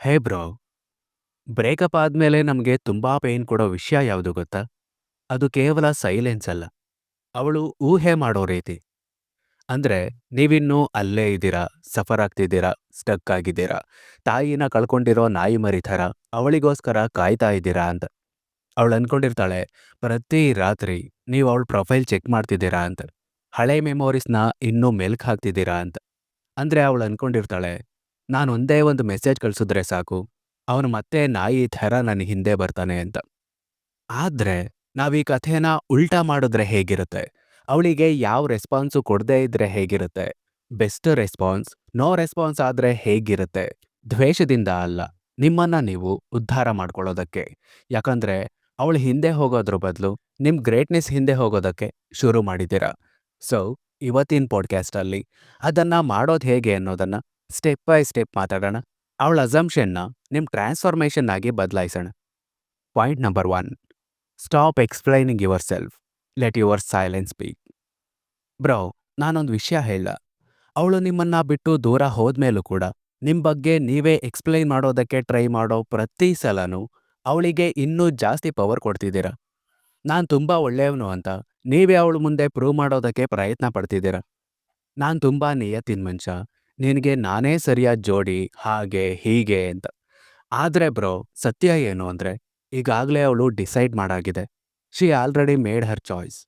ಹೇ bro, breakup ಆದ್ಮೇಲೆ ನಮಗೆ ತುಂಬಾ ಪೇನ್ ಕೊಡೋ ವಿಷಯ ಯಾವುದು ಗೊತ್ತಾ? ಅದು ಕೇವಲ ಸೈಲೆನ್ಸ್ ಅಲ್ಲ. ಅವಳು ಊಹೆ ಮಾಡೋ ರೀತಿ. ಅಂದ್ರೆ, ನೀವಿನ್ನೂ ಅಲ್ಲೇ ಇದ್ದೀರಾ, ಸಫರ್ ಆಗ್ತಿದ್ದೀರಾ, ಸ್ಟಕ್ ಆಗಿದ್ದೀರಾ, ತಾಯಿನ ಕಳ್ಕೊಂಡಿರೋ ನಾಯಿ ಮರಿ ಥರ ಅವಳಿಗೋಸ್ಕರ ಕಾಯ್ತಾ ಇದ್ದೀರಾ ಅಂತ. ಅವಳು ಅನ್ಕೊಂಡಿರ್ತಾಳೆ, ಪ್ರತಿ ರಾತ್ರಿ ನೀವು ಅವಳ ಪ್ರೊಫೈಲ್ ಚೆಕ್ ಮಾಡ್ತಿದ್ದೀರಾ ಅಂತ. ಹಳೆ ಮೆಮೊರೀಸ್ನ ಇನ್ನೂ ಮೆಲ್ಕ್ ಹಾಕ್ತಿದ್ದೀರಾ ಅಂತ. ಅಂದ್ರೆ, ಅವಳು ಅನ್ಕೊಂಡಿರ್ತಾಳೆ ನಾನು ಒಂದೇ ಒಂದು ಮೆಸೇಜ್ ಕಳಿಸಿದ್ರೆ ಸಾಕು. ಅವನು ಮತ್ತೆ ನಾಯಿ ಥರ ನನ್ನ ಹಿಂದೆ ಬರ್ತಾನೆ ಅಂತ. ಆದ್ರೆ ನಾವೀ ಕಥೆನ ಉಲ್ಟಾ ಮಾಡಿದ್ರೆ ಹೇಗಿರುತ್ತೆ? ಅವಳಿಗೆ ಯಾವ ರೆಸ್ಪಾನ್ಸು ಕೊಡದೇ ಇದ್ರೆ ಹೇಗಿರುತ್ತೆ? ಬೆಸ್ಟ್ ರೆಸ್ಪಾನ್ಸ್ ನೋ ರೆಸ್ಪಾನ್ಸ್ ಆದ್ರೆ ಹೇಗಿರುತ್ತೆ? ದ್ವೇಷದಿಂದ ಅಲ್ಲ, ನಿಮ್ಮನ್ನ ನೀವು ಉದ್ಧಾರ ಮಾಡ್ಕೊಳ್ಳೋದಕ್ಕೆ. ಯಾಕಂದ್ರೆ ಅವಳು ಹಿಂದೆ ಹೋಗೋದ್ರ ಬದಲು ನಿಮ್ಮ ಗ್ರೇಟ್ನೆಸ್ ಹಿಂದೆ ಹೋಗೋದಕ್ಕೆ ಶುರು ಮಾಡಿದ್ದೀರಾ. ಸೊ ಇವತ್ತಿನ ಪಾಡ್ಕ್ಯಾಸ್ಟಲ್ಲಿ ಅದನ್ನ ಮಾಡೋದು ಹೇಗೆ ಅನ್ನೋದನ್ನ ಸ್ಟೆಪ್ ಬೈ ಸ್ಟೆಪ್ ಮಾತಾಡೋಣ. ಅವಳ ಅಸಂಪ್ಷನ್ನ ನಿಮ್ಮ ಟ್ರಾನ್ಸ್ಫಾರ್ಮೇಷನ್ ಆಗಿ ಬದಲಾಯಿಸೋಣ. Point number one stop explaining yourself let your silence speak bro ನಾನೊಂದು ವಿಷಯ ಹೇಳ ಅವಳು ನಿಮ್ಮನ್ನ ಬಿಟ್ಟು ದೂರ ಹೋದ್ಮೇಲೂ ಕೂಡ ನಿಮ್ಮ ಬಗ್ಗೆ ನೀವೇ ಎಕ್ಸ್ಪ್ಲೈನ್ ಮಾಡೋದಕ್ಕೆ ಟ್ರೈ ಮಾಡೋ ಪ್ರತಿ ಸಲನೂ ಅವಳಿಗೆ ಇನ್ನೂ ಜಾಸ್ತಿ ಪವರ್ ಕೊಡ್ತಿದ್ದೀರಾ? ನಾನು ತುಂಬಾ ಒಳ್ಳೆಯವನು ಅಂತ ನೀವೇ ಅವಳು ಮುಂದೆ ಪ್ರೂವ್ ಮಾಡೋದಕ್ಕೆ ಪ್ರಯತ್ನ ಪಡ್ತಿದ್ದೀರಾ? ನಾನು ತುಂಬಾ ನಿಯತ್ತಿನ ಮನುಷ್ಯ. ನಿನಗೆ ನಾನೇ ಸರಿಯಾದ ಜೋಡಿ, ಹಾಗೆ, ಹೀಗೆ ಅಂತ. ಆದ್ರೆ ಬ್ರೋ, ಸತ್ಯ ಏನು ಅಂದ್ರೆ, ಈಗಾಗಲೇ ಅವಳು decide ಮಾಡಾಗಿದೆ. She already made her choice.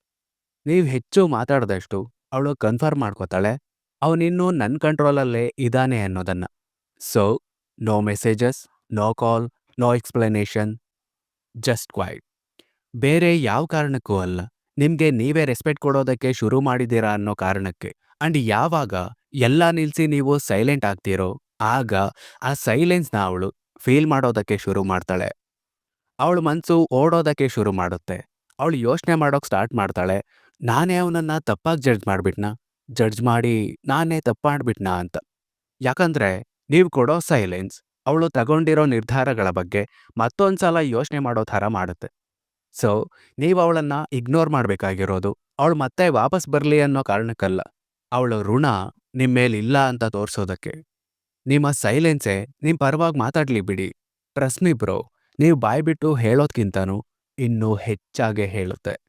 ನೀವು ಹೆಚ್ಚು ಮಾತಾಡ್ದಷ್ಟು ಅವಳು ಕನ್ಫರ್ಮ್ ಮಾಡ್ಕೋತಾಳೆ. ಅವನಿನ್ನೂ ನನ್ನ ಕಂಟ್ರೋಲಲ್ಲೇ ಇದ್ದಾನೆ ಅನ್ನೋದನ್ನ. So, no messages, no call, no explanation, just quiet ಬೇರೆ ಯಾವ ಕಾರಣಕ್ಕೂ ಅಲ್ಲ. ನಿಮಗೆ ನೀವೇ ರೆಸ್ಪೆಕ್ಟ್ ಕೊಡೋದಕ್ಕೆ ಶುರು ಮಾಡಿದ್ದೀರಾ ಅನ್ನೋ ಕಾರಣಕ್ಕೆ. ಆ್ಯಂಡ್ ಯಾವಾಗ ಎಲ್ಲ ನಿಲ್ಸಿ ನೀವು ಸೈಲೆಂಟ್ ಆಗ್ತೀರೋ ಆಗ ಆ ಸೈಲೆನ್ಸ್ನ ಅವಳು ಫೀಲ್ ಮಾಡೋದಕ್ಕೆ ಶುರು ಮಾಡ್ತಾಳೆ. ಅವಳು ಮನಸ್ಸು ಓಡೋದಕ್ಕೆ ಶುರು ಮಾಡುತ್ತೆ. ಅವಳು ಯೋಚನೆ ಮಾಡೋಕೆ ಸ್ಟಾರ್ಟ್ ಮಾಡ್ತಾಳೆ. ನಾನೇ ಅವನನ್ನು ತಪ್ಪಾಗಿ ಜಡ್ಜ್ ಮಾಡ್ಬಿಟ್ನಾ? ಜಡ್ಜ್ ಮಾಡಿ ನಾನೇ ತಪ್ಪಾಡ್ಬಿಟ್ನಾ ಅಂತ. ಯಾಕಂದ್ರೆ ನೀವು ಕೊಡೋ ಸೈಲೆನ್ಸ್ ಅವಳು ತಗೊಂಡಿರೋ ನಿರ್ಧಾರಗಳ ಬಗ್ಗೆ ಮತ್ತೊಂದ್ಸಲ ಯೋಚನೆ ಮಾಡೋ ಥರ ಮಾಡುತ್ತೆ. ಸೊ, ನೀವು ಅವಳನ್ನು ಇಗ್ನೋರ್ ಮಾಡಬೇಕಾಗಿರೋದು, ಅವಳು ಮತ್ತೆ ವಾಪಸ್ ಬರಲಿ ಅನ್ನೋ ಕಾರಣಕ್ಕಲ್ಲ. ಅವಳ ಋಣ ನಿಮ್ ಮೇಲಿಲ್ಲ ಅಂತ ತೋರ್ಸೋದಕ್ಕೆ. ನಿಮ್ಮ ಸೈಲೆನ್ಸೇ ನಿಮ್ ಪರವಾಗಿ ಮಾತಾಡ್ಲಿ ಬಿಡಿ. ಟ್ರಸ್ಟ್ ಬ್ರೋ, ನೀವು ಬಾಯ್ಬಿಟ್ಟು ಹೇಳೋದ್ಕಿಂತನೂ ಇನ್ನೂ ಹೆಚ್ಚಾಗೆ ಹೇಳುತ್ತೆ.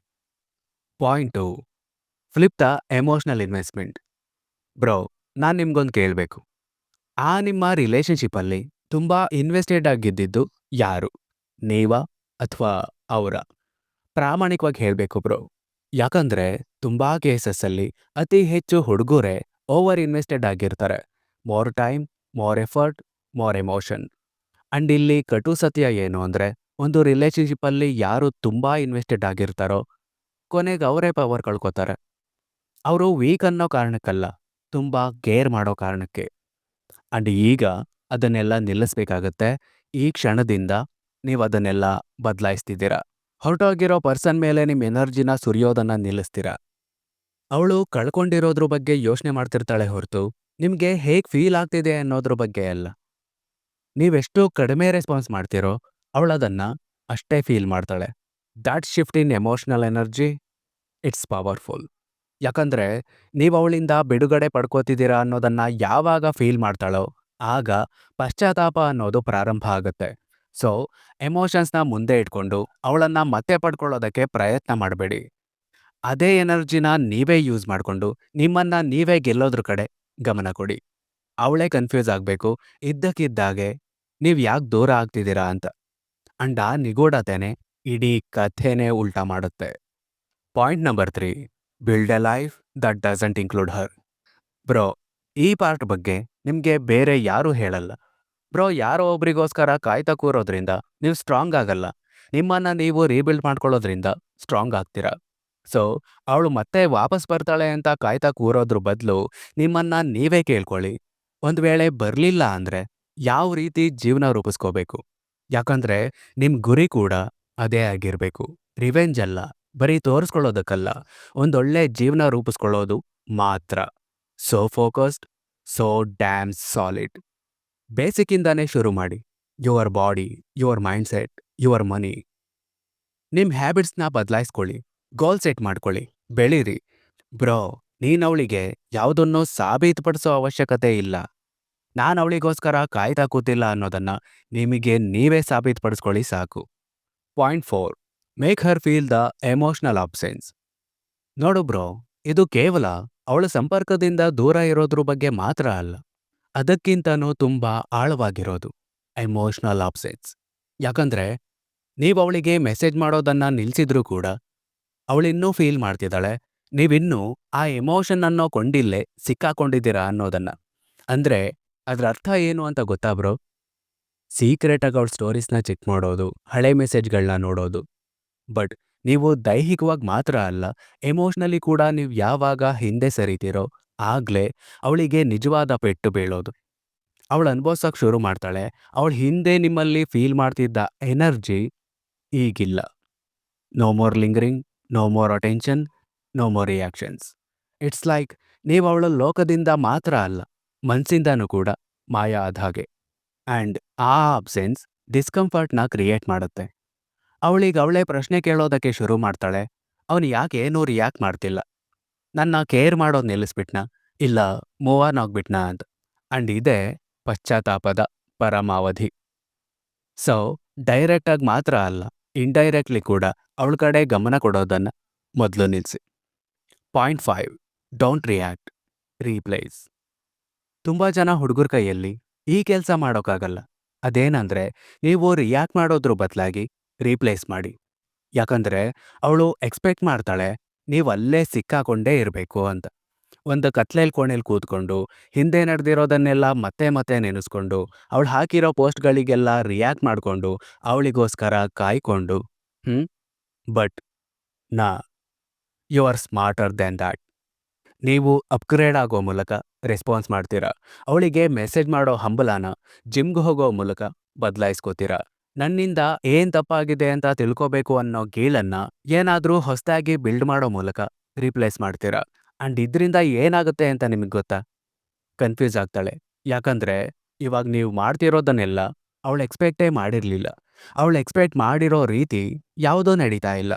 Point two, flip the emotional investment. Bro, ನಾನು ನಿಮ್ಗೊಂದು ಕೇಳಬೇಕು. ಆ ನಿಮ್ಮ ರಿಲೇಷನ್ಶಿಪ್ಪಲ್ಲಿ ತುಂಬಾ ಇನ್ವೆಸ್ಟೆಡ್ ಆಗಿದ್ದಿದ್ದು ಯಾರು? ನೀವಾ ಅಥವಾ ಅವರ? ಪ್ರಾಮಾಣಿಕವಾಗಿ ಹೇಳಬೇಕು ಬ್ರೋ. ಯಾಕಂದ್ರೆ ತುಂಬಾ ಕೇಸಸ್ಸಲ್ಲಿ ಅತಿ ಹೆಚ್ಚು ಹುಡುಗರೇ ಓವರ್ ಇನ್ವೆಸ್ಟೆಡ್ ಆಗಿರ್ತಾರೆ. More time more effort more emotion and ಇಲ್ಲಿ ಕಟು ಸತ್ಯ ಏನು ಅಂದ್ರೆ, ಒಂದು ರಿಲೇಷನ್ಶಿಪ್ಪಲ್ಲಿ ಯಾರು ತುಂಬಾ ಇನ್ವೆಸ್ಟೆಡ್ ಆಗಿರ್ತಾರೋ, ಕೊನೆಗೆ ಅವರೇ ಪವರ್ ಕಳ್ಕೊತಾರೆ. ಅವರು ವೀಕ್ ಅನ್ನೋ ಕಾರಣಕ್ಕಲ್ಲ, ತುಂಬಾ ಕೇರ್ ಮಾಡೋ ಕಾರಣಕ್ಕೆ. ಅಂಡ್ ಈಗ ಅದನ್ನೆಲ್ಲ ನಿಲ್ಲಿಸ್ಬೇಕಾಗತ್ತೆ, ಈ ಕ್ಷಣದಿಂದ ನೀವು ಅದನ್ನೆಲ್ಲ ಬದಲಾಯಿಸ್ತಿದ್ದೀರಾ. ಹೊರಟೋಗಿರೋ ಪರ್ಸನ್ ಮೇಲೆ ನಿಮ್ಮ ಎನರ್ಜಿನ ಸುರಿಯೋದನ್ನು ನಿಲ್ಲಿಸ್ತೀರಾ. ಅವಳು ಕಳ್ಕೊಂಡಿರೋದ್ರ ಬಗ್ಗೆ ಯೋಚನೆ ಮಾಡ್ತಿರ್ತಾಳೆ ಹೊರತು ನಿಮಗೆ ಹೇಗ್ ಫೀಲ್ ಆಗ್ತಿದೆ ಅನ್ನೋದ್ರ ಬಗ್ಗೆ ಅಲ್ಲ. ನೀವೆಷ್ಟು ಕಡಿಮೆ ರೆಸ್ಪಾನ್ಸ್ ಮಾಡ್ತೀರೋ ಅವಳದನ್ನು ಅಷ್ಟೇ ಫೀಲ್ ಮಾಡ್ತಾಳೆ. That shift in emotional energy it's powerful ಯಾಕಂದ್ರೆ ನೀವು ಅವಳಿಂದ ಬಿಡುಗಡೆ ಪಡ್ಕೋತಿದ್ದೀರಾ ಅನ್ನೋದನ್ನ ಯಾವಾಗ ಫೀಲ್ ಮಾಡ್ತಾಳೋ ಆಗ ಪಶ್ಚಾತ್ತಾಪ ಅನ್ನೋದು ಪ್ರಾರಂಭ ಆಗುತ್ತೆ. ಸೊ ಎಮೋಷನ್ಸ್ನ ಮುಂದೆ ಇಟ್ಕೊಂಡು ಅವಳನ್ನು ಮತ್ತೆ ಪಡ್ಕೊಳ್ಳೋದಕ್ಕೆ ಪ್ರಯತ್ನ ಮಾಡಬೇಡಿ. ಅದೇ ಎನರ್ಜಿನ ನೀವೇ ಯೂಸ್ ಮಾಡಿಕೊಂಡು ನಿಮ್ಮನ್ನ ನೀವೇ ಗೆಲ್ಲೋದ್ರ ಕಡೆ ಗಮನ ಕೊಡಿ. ಅವಳೇ ಕನ್ಫ್ಯೂಸ್ ಆಗಬೇಕು, ಇದ್ದಕ್ಕಿದ್ದಾಗೆ ನೀವು ಯಾಕೆ ದೂರ ಆಗ್ತಿದ್ದೀರಾ ಅಂತ. ಅಂಡ್ ಆ ನಿಗೂಢತೆನೆ ಇಡೀ ಕಥೆನೇ ಉಲ್ಟಾ ಮಾಡುತ್ತೆ. Point number three, build a life that doesn't include her. Bro, ಈ ಪಾರ್ಟ್ ಬಗ್ಗೆ ನಿಮಗೆ ಬೇರೆ ಯಾರೂ ಹೇಳಲ್ಲ. ಬ್ರೋ, ಯಾರೋ ಒಬ್ರಿಗೋಸ್ಕರ ಕಾಯ್ತಾ ಕೂರೋದ್ರಿಂದ ನೀವು ಸ್ಟ್ರಾಂಗ್ ಆಗಲ್ಲ. ನಿಮ್ಮನ್ನ ನೀವು ರೀಬಿಲ್ಡ್ ಮಾಡ್ಕೊಳ್ಳೋದ್ರಿಂದ ಸ್ಟ್ರಾಂಗ್ ಆಗ್ತೀರಾ. ಸೊ ಅವಳು ಮತ್ತೆ ವಾಪಸ್ ಬರ್ತಾಳೆ ಅಂತ ಕಾಯ್ತಾ ಕೂರೋದ್ರ ಬದಲು ನಿಮ್ಮನ್ನ ನೀವೇ ಕೇಳ್ಕೊಳ್ಳಿ. ಒಂದ್ ವೇಳೆ ಬರಲಿಲ್ಲ ಅಂದ್ರೆ ಯಾವ ರೀತಿ ಜೀವನ ರೂಪಿಸ್ಕೋಬೇಕು? ಯಾಕಂದ್ರೆ ನಿಮ್ಮ ಗುರಿ ಕೂಡ ಅದೇ ಆಗಿರಬೇಕು. ರಿವೆಂಜ್ ಅಲ್ಲ, ಬರೀ ತೋರಿಸ್ಕೊಳ್ಳೋದಕ್ಕಲ್ಲ, ಒಂದೊಳ್ಳೆ ಜೀವನ ರೂಪಿಸ್ಕೊಳ್ಳೋದು ಮಾತ್ರ. So focused so damn solid ಬೇಸಿಕ್ಕಿಂದಾನೇ ಶುರು ಮಾಡಿ. Your body your mindset your money ನಿಮ್ಮ ಹ್ಯಾಬಿಟ್ಸ್ನ ಬದಲಾಯಿಸ್ಕೊಳ್ಳಿ. ಗೋಲ್ ಸೆಟ್ ಮಾಡ್ಕೊಳ್ಳಿ. ಬೆಳೀರಿ. ಬ್ರೋ ನೀನವಳಿಗೆ ಯಾವುದನ್ನೂ ಸಾಬೀತುಪಡಿಸೋ ಅವಶ್ಯಕತೆ ಇಲ್ಲ. ನಾನು ಅವಳಿಗೋಸ್ಕರ ಕಾಯ್ತಾ ಕೂತಿಲ್ಲ ಅನ್ನೋದನ್ನ ನಿಮಗೆ ನೀವೇ ಸಾಬೀತುಪಡಿಸ್ಕೊಳ್ಳಿ ಸಾಕು. Point four, make her feel the emotional absence. ನೋಡು ಬ್ರೋ, ಇದು ಕೇವಲ ಅವಳ ಸಂಪರ್ಕದಿಂದ ದೂರ ಇರೋದ್ರ ಬಗ್ಗೆ ಮಾತ್ರ ಅಲ್ಲ. ಅದಕ್ಕಿಂತನೂ ತುಂಬಾ ಆಳವಾಗಿರೋದು ಎಮೋಷನಲ್ ಅಬ್ಸೆನ್ಸ್. ಯಾಕಂದ್ರೆ, ನೀವು ಅವಳಿಗೆ ಮೆಸೇಜ್ ಮಾಡೋದನ್ನ ನಿಲ್ಸಿದ್ರೂ ಕೂಡ ಅವಳಿನ್ನೂ ಫೀಲ್ ಮಾಡ್ತಿದ್ದಾಳೆ. ನೀವಿನ್ನೂ ಆ ಎಮೋಷನ್ ಅನ್ನೋ ಕೊಂಡಿಲ್ಲೇ ಸಿಕ್ಕಾಕೊಂಡಿದ್ದೀರಾ ಅನ್ನೋದನ್ನ. ಅಂದ್ರೆ ಅದರ ಅರ್ಥ ಏನು ಅಂತ ಗೊತ್ತಾ ಬ್ರೋ? ಸೀಕ್ರೆಟ್ ಆಗಿ ಅವಳ ಸ್ಟೋರೀಸ್ನ ಚೆಕ್ ಮಾಡೋದು, ಹಳೆ ಮೆಸೇಜ್ಗಳನ್ನ ನೋಡೋದು. ಬಟ್ ನೀವು ದೈಹಿಕವಾಗಿ ಮಾತ್ರ ಅಲ್ಲ ಎಮೋಷ್ನಲಿ ಕೂಡ ನೀವು ಯಾವಾಗ ಹಿಂದೆ ಸರಿತೀರೋ ಆಗ್ಲೇ ಅವಳಿಗೆ ನಿಜವಾದ ಪೆಟ್ಟು ಬೀಳೋದು. ಅವಳು ಅನುಭವಿಸೋಕೆ ಶುರು ಮಾಡ್ತಾಳೆ, ಅವಳು ಹಿಂದೆ ನಿಮ್ಮಲ್ಲಿ ಫೀಲ್ ಮಾಡ್ತಿದ್ದ ಎನರ್ಜಿ ಈಗಿಲ್ಲ. No more lingering no more attention no more reactions it's like ನೀವು ಅವಳ ಲೋಕದಿಂದ ಮಾತ್ರ ಅಲ್ಲ ಮನಸ್ಸಿಂದನೂ ಕೂಡ ಮಾಯ ಆದ ಹಾಗೆ. ಆ್ಯಂಡ್ ಆ ಅಬ್ಸೆನ್ಸ್ ಡಿಸ್ಕಂಫರ್ಟ್ನ ಕ್ರಿಯೇಟ್ ಮಾಡುತ್ತೆ. ಅವಳಿಗೆ ಅವಳೇ ಪ್ರಶ್ನೆ ಕೇಳೋದಕ್ಕೆ ಶುರು ಮಾಡ್ತಾಳೆ. ಅವನು ಯಾಕೆ ಏನೂ ರಿಯಾಕ್ಟ್ ಮಾಡ್ತಿಲ್ಲ. ನನ್ನ ಕೇರ್ ಮಾಡೋದು ನಿಲ್ಲಿಸ್ಬಿಟ್ನ? ಇಲ್ಲ ಮೂವ್ ಆನ್ ಆಗ್ಬಿಟ್ನ ಅಂತ. ಆ್ಯಂಡ್ ಇದೇ ಪಶ್ಚಾತ್ತಾಪದ ಪರಮಾವಧಿ. ಸೊ ಡೈರೆಕ್ಟಾಗಿ ಮಾತ್ರ ಅಲ್ಲ ಇಂಡೈರೆಕ್ಟ್ಲಿ ಕೂಡ ಅವಳ ಕಡೆ ಗಮನ ಕೊಡೋದನ್ನ ಮೊದಲು ನಿಲ್ಲಿಸಿ point five don't react replace ತುಂಬ ಜನ ಹುಡುಗರ ಕೈಯಲ್ಲಿ ಈ ಕೆಲಸ ಮಾಡೋಕ್ಕಾಗಲ್ಲ. ಅದೇನಂದ್ರೆ ನೀವು ರಿಯಾಕ್ಟ್ ಮಾಡೋದ್ರ ಬದಲಾಗಿ ರೀಪ್ಲೇಸ್ ಮಾಡಿ. ಯಾಕಂದ್ರೆ ಅವಳು ಎಕ್ಸ್ಪೆಕ್ಟ್ ಮಾಡ್ತಾಳೆ ನೀವು ಅಲ್ಲೇ ಸಿಕ್ಕಾಕೊಂಡೇ ಇರಬೇಕು ಅಂತ. ಒಂದು ಕತ್ಲೇಲಿ ಕೋಣೆಯಲ್ಲಿ ಕೂತ್ಕೊಂಡು, ಹಿಂದೆ ನಡೆದಿರೋದನ್ನೆಲ್ಲ ಮತ್ತೆ ಮತ್ತೆ ನೆನೆಸ್ಕೊಂಡು, ಅವಳು ಹಾಕಿರೋ ಪೋಸ್ಟ್ಗಳಿಗೆಲ್ಲ ರಿಯಾಕ್ಟ್ ಮಾಡಿಕೊಂಡು, ಅವಳಿಗೋಸ್ಕರ ಕಾಯ್ಕೊಂಡು, ಹ್ಮ್? ಬಟ್, ನಾ, you are smarter than that. ನೀವು ಅಪ್ಗ್ರೇಡ್ ಆಗೋ ಮೂಲಕ ರೆಸ್ಪಾನ್ಸ್ ಮಾಡ್ತೀರಾ? ಅವಳಿಗೆ ಮೆಸೇಜ್ ಮಾಡೋ ಹಂಬಲಾನ ಜಿಮ್ಗೆ ಹೋಗೋ ಮೂಲಕ ಬದಲಾಯಿಸ್ಕೋತೀರಾ? ನನ್ನಿಂದ ಏನ್ ತಪ್ಪಾಗಿದೆ ಅಂತ ತಿಳ್ಕೋಬೇಕು ಅನ್ನೋ ಗೀಳನ್ನ ಏನಾದ್ರೂ ಹೊಸದಾಗಿ ಬಿಲ್ಡ್ ಮಾಡೋ ಮೂಲಕ ರಿಪ್ಲೇಸ್ ಮಾಡ್ತೀರಾ? ಅಂಡ್ ಇದರಿಂದ ಏನಾಗುತ್ತೆ ಅಂತ ನಿಮಗೆ ಗೊತ್ತಾ? ಕನ್ಫ್ಯೂಸ್ ಆಗ್ತಾಳೆ. ಯಾಕಂದ್ರೆ ಇವಾಗ ನೀವು ಮಾಡ್ತಿರೋದನ್ನೆಲ್ಲ ಅವಳು ಎಕ್ಸ್ಪೆಕ್ಟೇ ಮಾಡಿರಲಿಲ್ಲ. ಅವಳು ಎಕ್ಸ್ಪೆಕ್ಟ್ ಮಾಡಿರೋ ರೀತಿ ಯಾವುದೋ ನಡೀತಾ ಇಲ್ಲ.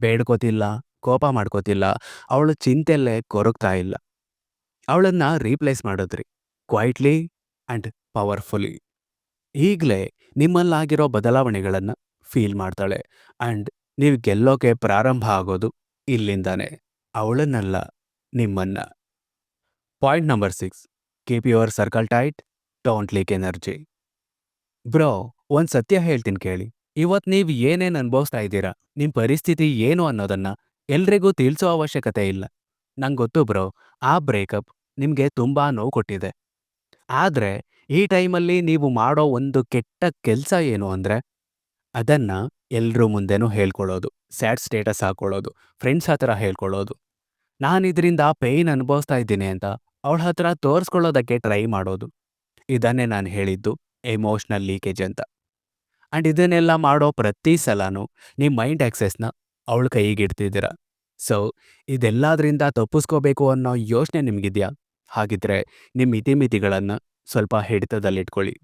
ಬೇಡ್ಕೋತಿಲ್ಲ, ಕೋಪ ಮಾಡ್ಕೋತಿಲ್ಲ, ಅವಳು ಚಿಂತೆಲ್ಲೇ ಕೊರಗ್ತಾ ಇಲ್ಲ. ಅವಳನ್ನು ರೀಪ್ಲೇಸ್ ಮಾಡಿದ್ರಿ, ಕ್ವೈಟ್ಲಿ ಆ್ಯಂಡ್ ಪವರ್ಫುಲಿ. ಈಗಲೇ ನಿಮ್ಮಲ್ಲಾಗಿರೋ ಬದಲಾವಣೆಗಳನ್ನು ಫೀಲ್ ಮಾಡ್ತಾಳೆ. ಆ್ಯಂಡ್ ನೀವು ಗೆಲ್ಲೋಕೆ ಪ್ರಾರಂಭ ಆಗೋದು ಇಲ್ಲಿಂದಾನೆ. ಅವಳನ್ನಲ್ಲ. ನಿಮ್ಮನ್ನ. Point number six keep your circle tight don't leak energy bro ಒಂದ್ ಸತ್ಯ ಹೇಳ್ತೀನಿ ಕೇಳಿ. ಇವತ್ ನೀವ್ ಏನೇನ್ ಅನುಭವಿಸ್ತಾ ಇದ್ದೀರಾ? ನಿಮ್ ಪರಿಸ್ಥಿತಿ ಏನು ಅನ್ನೋದನ್ನ ಎಲ್ರಿಗೂ ತಿಳಿಸೋ ಅವಶ್ಯಕತೆ ಇಲ್ಲ. ನಂಗೆ ಗೊತ್ತು ಬ್ರೋ, ಆ ಬ್ರೇಕಪ್ ನಿಮ್ಗೆ ತುಂಬಾ ನೋವು ಕೊಟ್ಟಿದೆ. ಆದ್ರೆ, ಈ ಟೈಮಲ್ಲಿ ನೀವು ಮಾಡೋ ಒಂದು ಕೆಟ್ಟ ಕೆಲಸ ಏನು ಅಂದ್ರೆ, ಅದನ್ನ ಎಲ್ಲರೂ ಮುಂದೆನೂ ಹೇಳ್ಕೊಳ್ಳೋದು. ಸ್ಯಾಡ್ ಸ್ಟೇಟಸ್ ಹಾಕೊಳ್ಳೋದು. ಫ್ರೆಂಡ್ಸ್ ಹತ್ರ ಹೇಳ್ಕೊಳ್ಳೋದು. ನಾನು ಇದರಿಂದ ಪೇಯ್ನ್ ಅನುಭವಿಸ್ತಾ ಇದ್ದೀನಿ ಅಂತ ಅವಳ ಹತ್ರ ತೋರಿಸ್ಕೊಳ್ಳೋದಕ್ಕೆ ಟ್ರೈ ಮಾಡೋದು. ಇದನ್ನೇ ನಾನು ಹೇಳಿದ್ದು ಎಮೋಷ್ನಲ್ ಲೀಕೇಜ್ ಅಂತ. ಆ್ಯಂಡ್ ಇದನ್ನೆಲ್ಲ ಮಾಡೋ ಪ್ರತಿ ಸಲನೂ ನಿಮ್ಮ ಮೈಂಡ್ ಆಕ್ಸೆಸ್ನ ಅವಳ ಕೈಗಿಡ್ತಿದ್ದೀರ ಸೊ ಇದೆಲ್ಲದರಿಂದ ತಪ್ಪಿಸ್ಕೋಬೇಕು ಅನ್ನೋ ಯೋಚನೆ ನಿಮಗಿದೆಯಾ? ಹಾಗಿದ್ರೆ ನಿಮ್ಮ ಇತಿಮಿತಿಗಳನ್ನು ಸ್ವಲ್ಪ ಹಿಡಿತದಲ್ಲಿಟ್ಕೊಳ್ಳಿ.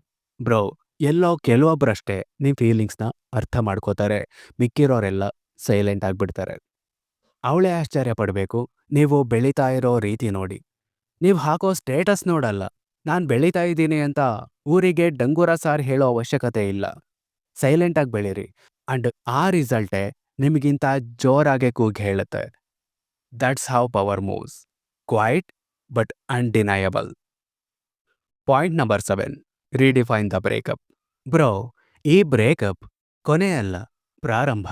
ಬ್ರೋ, ಎಲ್ಲೋ ಕೆಲವೊಬ್ಬರಷ್ಟೇ ನಿಮ್ಮ ಫೀಲಿಂಗ್ಸ್ನ ಅರ್ಥ ಮಾಡ್ಕೋತಾರೆ. ಮಿಕ್ಕಿರೋರೆಲ್ಲ ಸೈಲೆಂಟ್ ಆಗಿಬಿಡ್ತಾರೆ. ಅವಳೇ ಆಶ್ಚರ್ಯ ಪಡಬೇಕು. ನೀವು ಬೆಳೀತಾ ಇರೋ ರೀತಿ ನೋಡಿ. ನೀವು ಹಾಕೋ ಸ್ಟೇಟಸ್ ನೋಡಲ್ಲ. ನಾನು ಬೆಳೀತಾ ಇದ್ದೀನಿ ಅಂತ ಊರಿಗೆ ಡಂಗೂರ ಸಾರ್ ಹೇಳೋ ಅವಶ್ಯಕತೆ ಇಲ್ಲ. ಸೈಲೆಂಟಾಗಿ ಬೆಳೀರಿ. ಅಂಡ್ ಆ ರಿಸಲ್ಟೇ ನಿಮಗಿಂತ ಜೋರಾಗೆ ಕೂಗಿ ಹೇಳುತ್ತೆ. That's how power moves. Quiet but undeniable. Point number seven. Redefine the breakup. Bro, ಈ ಬ್ರೇಕಪ್ ಕೊನೆಯಲ್ಲ. ಪ್ರಾರಂಭ.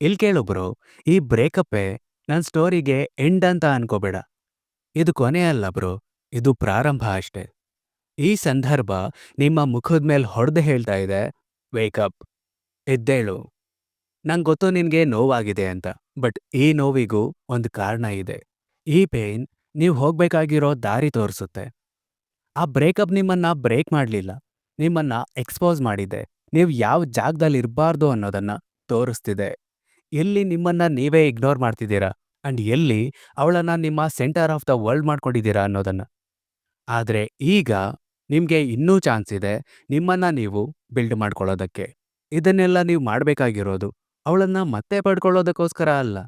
ಇಲ್ ಕೇಳು ಬ್ರೋ ಈ ಬ್ರೇಕಪ್ಪೇ ನನ್ನ ಸ್ಟೋರಿಗೆ ಎಂಡ್ ಅಂತ ಅನ್ಕೋಬೇಡ. ಇದು ಕೊನೆ ಅಲ್ಲ ಬ್ರೋ, ಇದು ಪ್ರಾರಂಭ ಅಷ್ಟೇ. ಈ ಸಂದರ್ಭ ನಿಮ್ಮ ಮುಖದ ಮೇಲೆ ಹೊಡೆದು ಹೇಳ್ತಾ ಇದೆ ವೇಕಪ್ ಎದ್ದೇಳು. ನಂಗೆ ಗೊತ್ತು ನಿನಗೆ ನೋವಾಗಿದೆ ಅಂತ, ಬಟ್ ಈ ನೋವಿಗೂ ಒಂದು ಕಾರಣ ಇದೆ. ಈ ಪೇಯ್ನ್ ನೀವು ಹೋಗಬೇಕಾಗಿರೋ ದಾರಿ ತೋರಿಸುತ್ತೆ. ಆ ಬ್ರೇಕಪ್ ನಿಮ್ಮನ್ನ ಬ್ರೇಕ್ ಮಾಡಲಿಲ್ಲ, ನಿಮ್ಮನ್ನ ಎಕ್ಸ್ಪೋಸ್ ಮಾಡಿದೆ. ನೀವು ಯಾವ ಜಾಗದಲ್ಲಿ ಇರಬಾರ್ದು ಅನ್ನೋದನ್ನ ತೋರಿಸ್ತಿದೆ. ಎಲ್ಲಿ ನಿಮ್ಮನ್ನ ನೀವೇ ಇಗ್ನೋರ್ ಮಾಡ್ತಿದ್ದೀರಾ? ಅಂಡ್ ಎಲ್ಲಿ ಅವಳನ್ನ ನಿಮ್ಮ ಸೆಂಟರ್ ಆಫ್ ದ ವರ್ಲ್ಡ್ ಮಾಡ್ಕೊಂಡಿದ್ದೀರಾ ಅನ್ನೋದನ್ನ. ಆದರೆ ಈಗ ನಿಮಗೆ ಇನ್ನೂ ಚಾನ್ಸ್ ಇದೆ ನಿಮ್ಮನ್ನ ನೀವು ಬಿಲ್ಡ್ ಮಾಡ್ಕೊಳ್ಳೋದಕ್ಕೆ. ಇದನ್ನೆಲ್ಲ ನೀವು ಮಾಡಬೇಕಾಗಿರೋದು ಅವಳನ್ನ ಮತ್ತೆ ಪಡ್ಕೊಳ್ಳೋದಕ್ಕೋಸ್ಕರ ಅಲ್ಲ,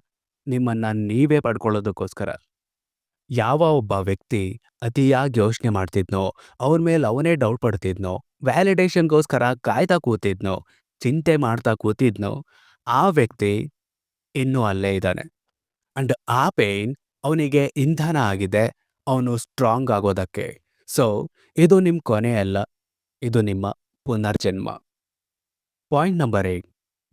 ನಿಮ್ಮನ್ನ ನೀವೇ ಪಡ್ಕೊಳ್ಳೋದಕ್ಕೋಸ್ಕರ. ಯಾವ ಒಬ್ಬ ವ್ಯಕ್ತಿ ಅತಿಯಾಗಿ ಯೋಚನೆ ಮಾಡ್ತಿದ್ನೋ, ಅವ್ರ ಮೇಲೆ ಅವನೇ ಡೌಟ್ ಪಡ್ತಿದ್ನೋ ವ್ಯಾಲಿಡೇಷನ್ಗೋಸ್ಕರ ಕಾಯ್ತಾ ಕೂತಿದ್ನೋ, ಚಿಂತೆ ಮಾಡ್ತಾ ಕೂತಿದ್ನೋ ಆ ವ್ಯಕ್ತಿ ಇನ್ನೂ ಅಲ್ಲೇ ಇದ್ದಾನೆ. ಅಂಡ್ ಆ ಪೇನ್ ಅವನಿಗೆ ಇಂಧನ ಆಗಿದೆ, ಅವನು ಸ್ಟ್ರಾಂಗ್ ಆಗೋದಕ್ಕೆ. ಸೊ, ಇದು ನಿಮ್ಮ ಕೊನೆ ಅಲ್ಲ, ಇದು ನಿಮ್ಮ ಪುನರ್ಜನ್ಮ. Point number eight,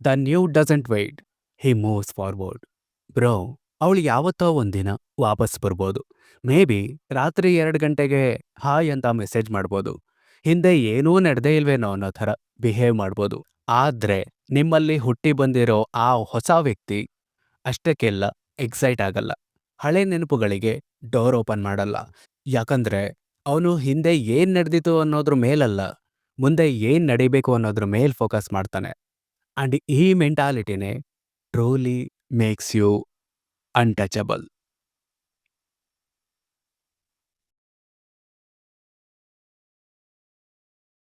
the new doesn't wait, he moves forward. Bro, ಅವಳು ಯಾವತ್ತೋ ಒಂದಿನ ವಾಪಸ್ ಬರ್ಬೋದು. ಮೇ ಬಿ ರಾತ್ರಿ ಎರಡು ಗಂಟೆಗೆ ಹಾಯ್ ಅಂತ ಮೆಸೇಜ್ ಮಾಡ್ಬೋದು. ಹಿಂದೆ ಏನೂ ನಡೆದೇ ಇಲ್ವೇನೋ ಅನ್ನೋ ಥರ ಬಿಹೇವ್ ಮಾಡ್ಬೋದು. ಆದ್ರೆ ನಿಮ್ಮಲ್ಲಿ ಹುಟ್ಟಿ ಬಂದಿರೋ ಆ ಹೊಸ ವ್ಯಕ್ತಿ ಅಷ್ಟಕ್ಕೆಲ್ಲ ಎಕ್ಸೈಟ್ ಆಗಲ್ಲ. ಹಳೆ ನೆನಪುಗಳಿಗೆ ಡೋರ್ ಓಪನ್ ಮಾಡಲ್ಲ. ಯಾಕಂದ್ರೆ ಅವನು ಹಿಂದೆ ಏನ್ ನಡೆದಿತ್ತು ಅನ್ನೋದ್ರ ಮೇಲಲ್ಲ, ಮುಂದೆ ಏನ್ ನಡೀಬೇಕು ಅನ್ನೋದ್ರ ಮೇಲ್ ಫೋಕಸ್ ಮಾಡ್ತಾನೆ. ಆ್ಯಂಡ್ ಈ ಮೆಂಟಾಲಿಟಿನೇ ಟ್ರೂಲಿ ಮೇಕ್ಸ್ ಯು ಅನ್ಟಚಬಲ್